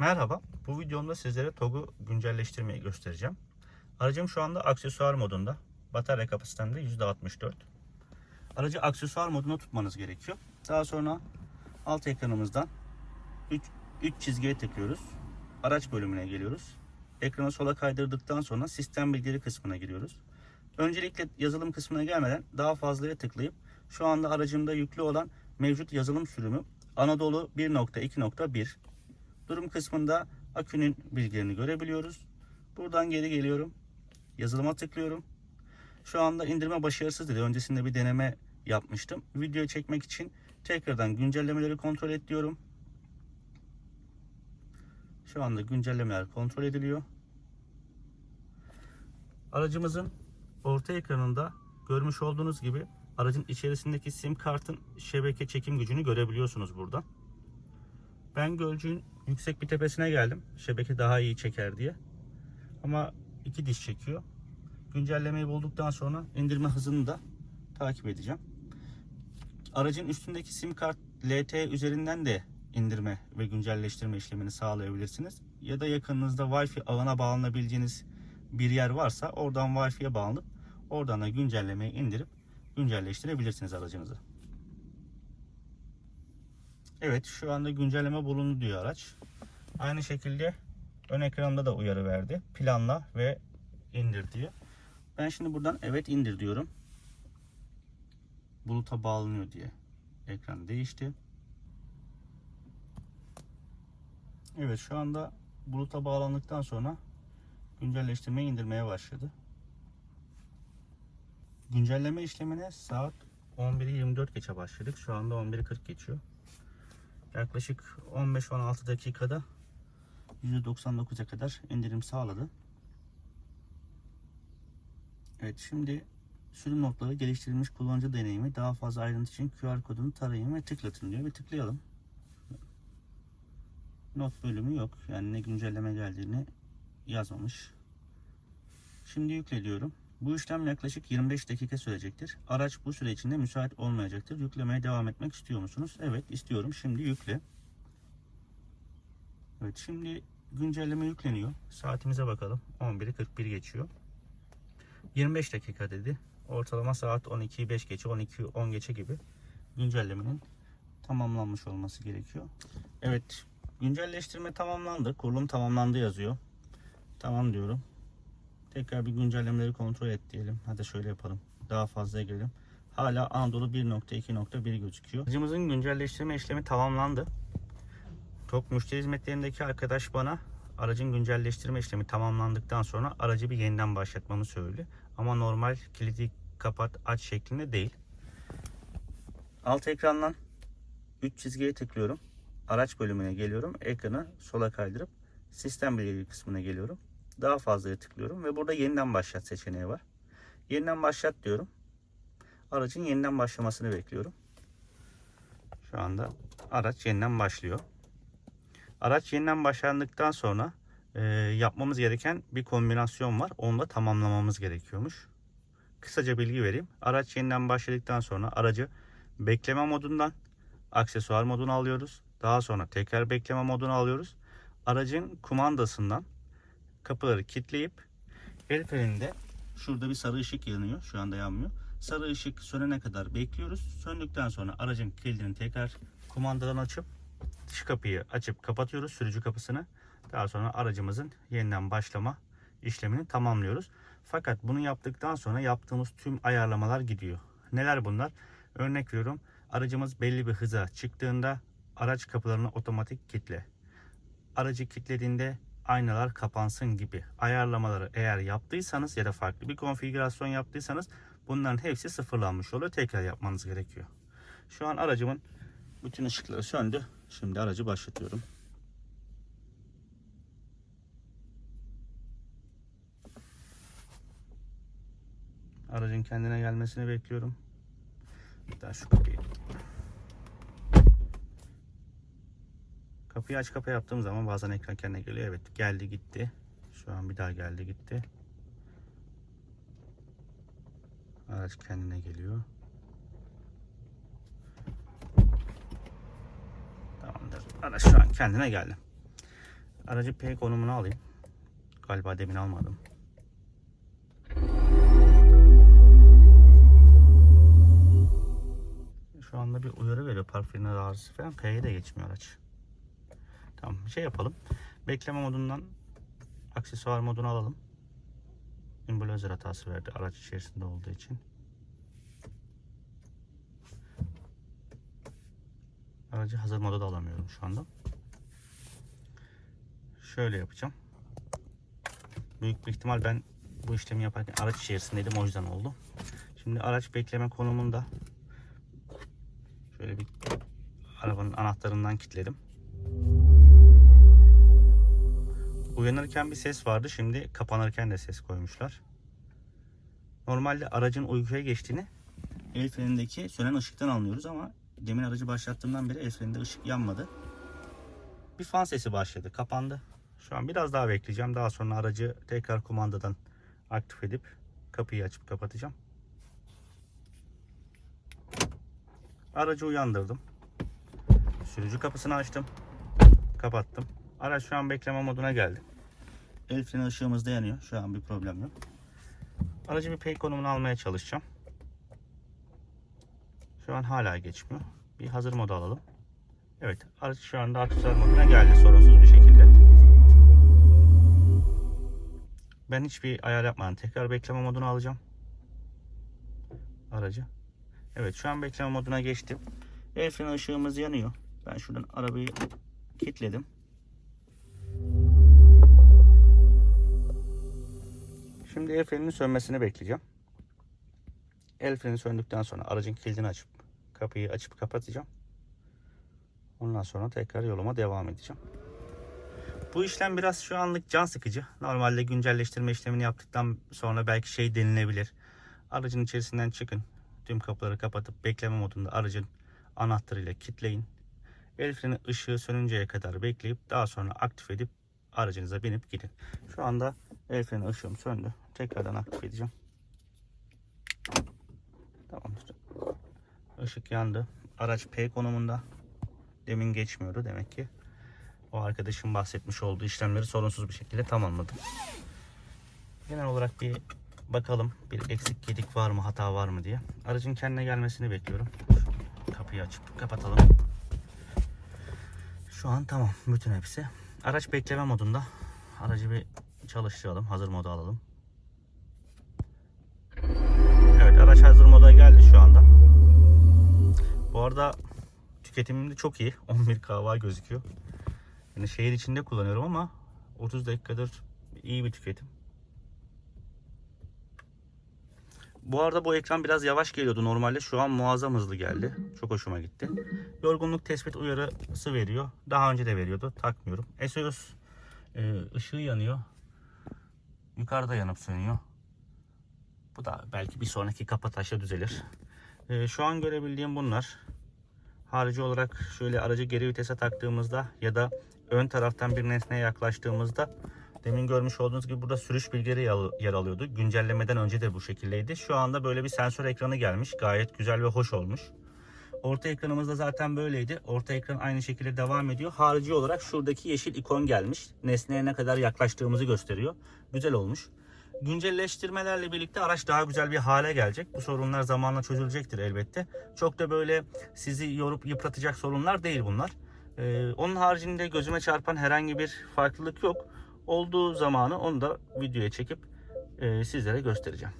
Merhaba, bu videomda sizlere TOG'u güncelleştirmeyi göstereceğim. Aracım şu anda aksesuar modunda. Batarya kapasitemde %64. Aracı aksesuar moduna tutmanız gerekiyor. Daha sonra alt ekranımızdan 3, 3 çizgiye tıklıyoruz. Araç bölümüne geliyoruz. Ekranı sola kaydırdıktan sonra sistem bilgileri kısmına giriyoruz. Öncelikle yazılım kısmına gelmeden daha fazlaya tıklayıp şu anda aracımda yüklü olan mevcut yazılım sürümü Anadolu 1.2.1 Durum kısmında akünün bilgilerini görebiliyoruz. Buradan geri geliyorum. Yazılıma tıklıyorum. Şu anda indirme başarısız dedi. Öncesinde bir deneme yapmıştım. Video çekmek için tekrardan güncellemeleri kontrol et diyorum. Şu anda güncellemeler kontrol ediliyor. Aracımızın orta ekranında görmüş olduğunuz gibi aracın içerisindeki sim kartın şebeke çekim gücünü görebiliyorsunuz buradan. Ben Gölcük'ün yüksek bir tepesine geldim. Şebeke daha iyi çeker diye. Ama iki diş çekiyor. Güncellemeyi bulduktan sonra indirme hızını da takip edeceğim. Aracın üstündeki sim kart LT üzerinden de indirme ve güncelleştirme işlemini sağlayabilirsiniz. Ya da yakınınızda Wi-Fi ağına bağlanabileceğiniz bir yer varsa oradan Wi-Fi'ye bağlanıp oradan da güncellemeyi indirip güncelleştirebilirsiniz aracınızı. Evet şu anda güncelleme bulundu diyor araç. Aynı şekilde ön ekranda da uyarı verdi. Planla ve indir diyor. Ben şimdi buradan evet indir diyorum. Buluta bağlanıyor diye. Ekran değişti. Evet şu anda buluta bağlandıktan sonra güncelleştirmeyi indirmeye başladı. Güncelleme işlemine saat 11'i 24 geçe başladık. Şu anda 11'i 40 geçiyor. Yaklaşık 15-16 dakikada %99'a kadar indirim sağladı. Evet şimdi sürüm notları geliştirilmiş kullanıcı deneyimi daha fazla ayrıntı için QR kodunu tarayın ve tıklatın diyor. Bir tıklayalım. Not bölümü yok. Yani ne güncelleme geldiğini yazmamış. Şimdi yükle diyorum. Bu işlem yaklaşık 25 dakika sürecektir. Araç bu süre içinde müsait olmayacaktır. Yüklemeye devam etmek istiyor musunuz? Evet istiyorum. Şimdi yükle. Evet şimdi güncelleme yükleniyor. Saatimize bakalım. 11'i 41 geçiyor. 25 dakika dedi. Ortalama saat 12'yi 5 geçe 12 10 geçe gibi güncellemenin tamamlanmış olması gerekiyor. Evet güncelleştirme tamamlandı. Kurulum tamamlandı yazıyor. Tamam diyorum. Tekrar bir güncellemeleri kontrol et diyelim. Hadi şöyle yapalım. Daha fazla girelim. Hala Anadolu 1.2.1 gözüküyor. Aracımızın güncelleştirme işlemi tamamlandı. Tok müşteri hizmetlerindeki arkadaş bana aracın güncelleştirme işlemi tamamlandıktan sonra aracı bir yeniden başlatmamı söyledi. Ama normal kilidi kapat aç şeklinde değil. Alt ekrandan 3 çizgiye tıklıyorum. Araç bölümüne geliyorum. Ekranı sola kaydırıp sistem bilgileri kısmına geliyorum daha fazlaya tıklıyorum ve burada yeniden başlat seçeneği var. Yeniden başlat diyorum. Aracın yeniden başlamasını bekliyorum. Şu anda araç yeniden başlıyor. Araç yeniden başlandıktan sonra e, yapmamız gereken bir kombinasyon var. Onu da tamamlamamız gerekiyormuş. Kısaca bilgi vereyim. Araç yeniden başladıktan sonra aracı bekleme modundan aksesuar moduna alıyoruz. Daha sonra tekrar bekleme moduna alıyoruz. Aracın kumandasından kapıları kilitleyip el freninde şurada bir sarı ışık yanıyor. Şu anda yanmıyor. Sarı ışık sönene kadar bekliyoruz. Söndükten sonra aracın kilidini tekrar kumandadan açıp dış kapıyı açıp kapatıyoruz sürücü kapısını. Daha sonra aracımızın yeniden başlama işlemini tamamlıyoruz. Fakat bunu yaptıktan sonra yaptığımız tüm ayarlamalar gidiyor. Neler bunlar? Örnek veriyorum. Aracımız belli bir hıza çıktığında araç kapılarını otomatik kitle. Aracı kilitlediğinde aynalar kapansın gibi ayarlamaları eğer yaptıysanız ya da farklı bir konfigürasyon yaptıysanız bunların hepsi sıfırlanmış oluyor. Tekrar yapmanız gerekiyor. Şu an aracımın bütün ışıkları söndü. Şimdi aracı başlatıyorum. Aracın kendine gelmesini bekliyorum. Daha şu kapıyı Kapıyı aç kapa yaptığım zaman bazen ekran kendine geliyor. Evet geldi gitti. Şu an bir daha geldi gitti. Araç kendine geliyor. Tamamdır. Araç şu an kendine geldi. Aracı P konumuna alayım. Galiba demin almadım. Şu anda bir uyarı veriyor park freni arızası falan. P'ye de geçmiyor araç. Tamam şey yapalım. Bekleme modundan aksesuar modunu alalım. Imbalazer hatası verdi araç içerisinde olduğu için. Aracı hazır moda da alamıyorum şu anda. Şöyle yapacağım. Büyük bir ihtimal ben bu işlemi yaparken araç içerisindeydim o yüzden oldu. Şimdi araç bekleme konumunda şöyle bir arabanın anahtarından kilitledim. Uyanırken bir ses vardı. Şimdi kapanırken de ses koymuşlar. Normalde aracın uykuya geçtiğini el frenindeki sönen ışıktan anlıyoruz ama demin aracı başlattığımdan beri el freninde ışık yanmadı. Bir fan sesi başladı. Kapandı. Şu an biraz daha bekleyeceğim. Daha sonra aracı tekrar kumandadan aktif edip kapıyı açıp kapatacağım. Aracı uyandırdım. Sürücü kapısını açtım. Kapattım. Araç şu an bekleme moduna geldi. El freni ışığımız da yanıyor. Şu an bir problem yok. Aracı bir pay konumunu almaya çalışacağım. Şu an hala geçmiyor. Bir hazır moda alalım. Evet, araç şu anda aksesuar moduna geldi sorunsuz bir şekilde. Ben hiçbir ayar yapmadan tekrar bekleme modunu alacağım. Aracı. Evet, şu an bekleme moduna geçtim. El freni ışığımız yanıyor. Ben şuradan arabayı kilitledim. Şimdi el freninin sönmesini bekleyeceğim. El freni söndükten sonra aracın kilidini açıp kapıyı açıp kapatacağım. Ondan sonra tekrar yoluma devam edeceğim. Bu işlem biraz şu anlık can sıkıcı. Normalde güncelleştirme işlemini yaptıktan sonra belki şey denilebilir. Aracın içerisinden çıkın. Tüm kapıları kapatıp bekleme modunda aracın anahtarıyla kilitleyin. El freni ışığı sönünceye kadar bekleyip daha sonra aktif edip aracınıza binip gidin. Şu anda el freni ışığım söndü. Tekrardan aktif edeceğim. Tamamdır. Işık yandı. Araç P konumunda. Demin geçmiyordu demek ki. O arkadaşım bahsetmiş olduğu işlemleri sorunsuz bir şekilde tamamladım. Genel olarak bir bakalım bir eksik gedik var mı hata var mı diye. Aracın kendine gelmesini bekliyorum. Kapıyı açıp kapatalım. Şu an tamam bütün hepsi. Araç bekleme modunda. Aracı bir çalıştıralım. Hazır moda alalım. Evet araç hazır moda geldi şu anda. Bu arada tüketimim de çok iyi. 11 kahva gözüküyor. Yani şehir içinde kullanıyorum ama 30 dakikadır iyi bir tüketim. Bu arada bu ekran biraz yavaş geliyordu normalde. Şu an muazzam hızlı geldi. Çok hoşuma gitti. Yorgunluk tespit uyarısı veriyor. Daha önce de veriyordu. Takmıyorum. SOS e, ışığı yanıyor. Yukarıda yanıp sönüyor. Bu da belki bir sonraki kapataşla düzelir. E, şu an görebildiğim bunlar. Harici olarak şöyle aracı geri vitese taktığımızda ya da ön taraftan bir nesneye yaklaştığımızda demin görmüş olduğunuz gibi burada sürüş bilgileri yer alıyordu. Güncellemeden önce de bu şekildeydi. Şu anda böyle bir sensör ekranı gelmiş. Gayet güzel ve hoş olmuş. Orta ekranımızda zaten böyleydi. Orta ekran aynı şekilde devam ediyor. Harici olarak şuradaki yeşil ikon gelmiş. Nesneye ne kadar yaklaştığımızı gösteriyor. Güzel olmuş. Güncelleştirmelerle birlikte araç daha güzel bir hale gelecek. Bu sorunlar zamanla çözülecektir elbette. Çok da böyle sizi yorup yıpratacak sorunlar değil bunlar. Ee, onun haricinde gözüme çarpan herhangi bir farklılık yok. Olduğu zamanı onu da videoya çekip e, sizlere göstereceğim.